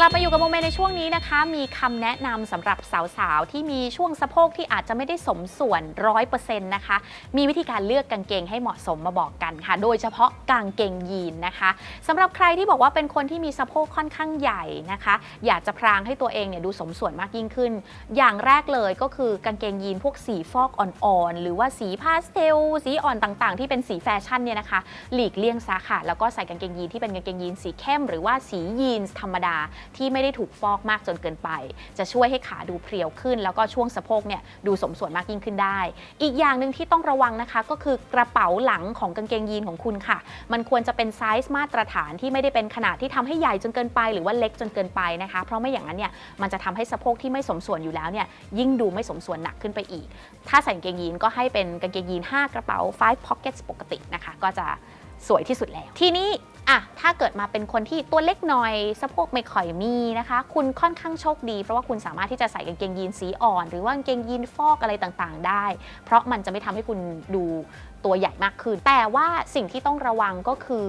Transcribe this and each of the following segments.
กลับมาอยู่กับโมเมในช่วงนี้นะคะ มีคำแนะนำสำหรับสาวๆ ที่มีช่วงสะโพกที่อาจจะไม่ได้สมส่วนร้อยเปอร์เซ็นต์นะคะ มีวิธีการเลือกกางเกงให้เหมาะสมมาบอกกันค่ะ โดยเฉพาะกางเกงยีนนะคะสำหรับใครที่บอกว่าเป็นคนที่มีสะโพกค่อนข้างใหญ่นะคะ อยากจะพรางให้ตัวเองเนี่ยดูสมส่วนมากยิ่งขึ้น อย่างแรกเลยก็คือกางเกงยีนพวกสีฟอกอ่อนๆหรือว่าสีพาสเทลสีอ่อนต่างๆ ที่เป็นสีแฟชั่นเนี่ยนะคะ หลีกเลี่ยงซะค่ะแล้วก็ใส่กางเกงยีนที่เป็นกางเกงยีนสีเข้ม หรือว่าสียีนส์ธรรมดาที่ไม่ได้ถูกฟอกมากจนเกินไป จะช่วยให้ขาดูเพรียวขึ้น แล้วก็ช่วงสะโพกเนี่ยดูสมส่วนมากยิ่งขึ้นได้ อีกอย่างหนึ่งที่ต้องระวังนะคะก็คือกระเป๋าหลังของกางเกงยีนของคุณค่ะ มันควรจะเป็นไซส์มาตรฐานที่ไม่ได้เป็นขนาดที่ทำให้ใหญ่จนเกินไป หรือว่าเล็กจนเกินไปนะคะ เพราะไม่อย่างนั้นเนี่ยมันจะทำให้สะโพกที่ไม่สมส่วนอยู่แล้วเนี่ยยิ่งดูไม่สมส่วนหนักขึ้นไปอีก ถ้าใส่กางเกงยีนก็ให้เป็นกางเกงยีน 5 กระเป๋า 5 pockets ปกตินะคะ ก็จะสวยที่สุดแล้ว ทีนี้ อะถ้าเกิดมาเป็นคนที่ตัวเล็กหน่อยสะโพกไม่ค่อยมีนะคะ คุณค่อนข้างโชคดี เพราะว่าคุณสามารถที่จะใส่กางเกงยีนสีอ่อน หรือว่ากางเกงยีนฟอกอะไรต่างๆ ได้ เพราะมันจะไม่ทำให้คุณดู ตัวใหญ่มากขึ้น แต่ว่าสิ่งที่ต้องระวังก็คือ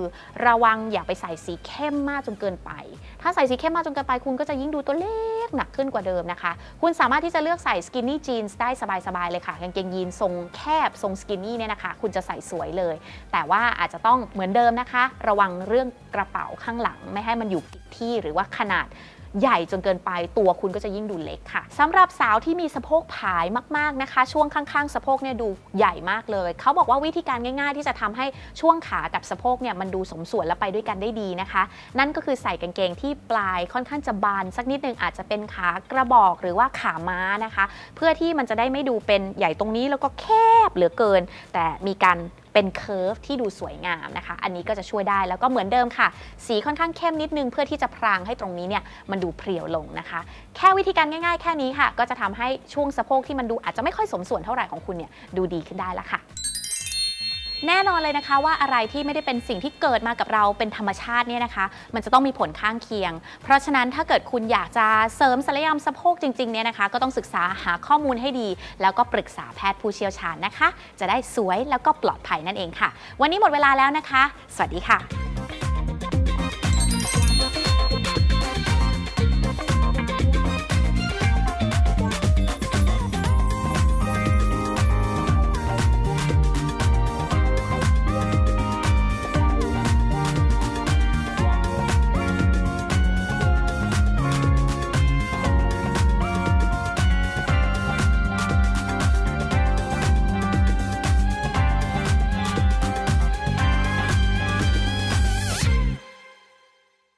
ระวังอย่าไปใส่สีเข้มมากจนเกินไป ถ้าใส่สีเข้มมากจนเกินไป คุณก็จะยิ่งดูตัวเล็กหนักขึ้นกว่าเดิมนะคะ คุณสามารถที่จะเลือกใส่สกินนี่จีนส์ได้สบายๆเลยค่ะกางเกงยีนทรงแคบทรงสกินนี่เนี่ยนะคะ คุณจะใส่สวยเลย แต่ว่าอาจจะต้องเหมือนเดิมนะคะ ระวังเรื่องกระเป๋าข้างหลังไม่ให้มันอยู่ผิดที่หรือว่าขนาด ใหญ่จนเกินไปตัวคุณก็จะยิ่งดูเล็กค่ะสำหรับสาวที่มีสะโพกผายมากๆนะคะ ช่วงข้างๆ สะโพกเนี่ยดูใหญ่มากเลย เขาบอกว่าวิธีการง่าย ๆ ที่จะทำให้ช่วงขากับสะโพกเนี่ยมันดูสมส่วนและไปด้วยกันได้ดีนะคะ นั่นก็คือใส่กางเกงที่ปลายค่อนข้างจะบานสักนิดนึงอาจจะเป็นขากระบอกหรือว่าขาม้านะคะ เพื่อที่มันจะได้ไม่ดูเป็นใหญ่ตรงนี้แล้วก็แคบเหลือเกิน แต่มีการ เป็นเคอร์ฟที่ดูสวยงามนะคะ อันนี้ก็จะช่วยได้แล้วก็เหมือนเดิมค่ะ สีค่อนข้างเข้มนิดนึงเพื่อที่จะพรางให้ตรงนี้เนี่ยมันดูเพรียวลงนะคะ แค่วิธีการง่ายๆ แค่นี้ค่ะ ก็จะทำให้ช่วงสะโพกที่มันดูอาจจะไม่ค่อยสมส่วนเท่าไหร่ของคุณเนี่ยดูดีขึ้นได้ละค่ะ แน่นอนเลยนะคะว่าอะไรที่ไม่ได้เป็นสิ่งที่เกิดมากับเราเป็นธรรมชาติเนี่ยนะคะ มันจะต้องมีผลข้างเคียง เพราะฉะนั้นถ้าเกิดคุณอยากจะเสริมศัลยกรรมสะโพกจริงๆเนี่ยนะคะ ก็ต้องศึกษาหาข้อมูลให้ดี แล้วก็ปรึกษาแพทย์ผู้เชี่ยวชาญนะคะ จะได้สวยแล้วก็ปลอดภัยนั่นเองค่ะ วันนี้หมดเวลาแล้วนะคะ สวัสดีค่ะ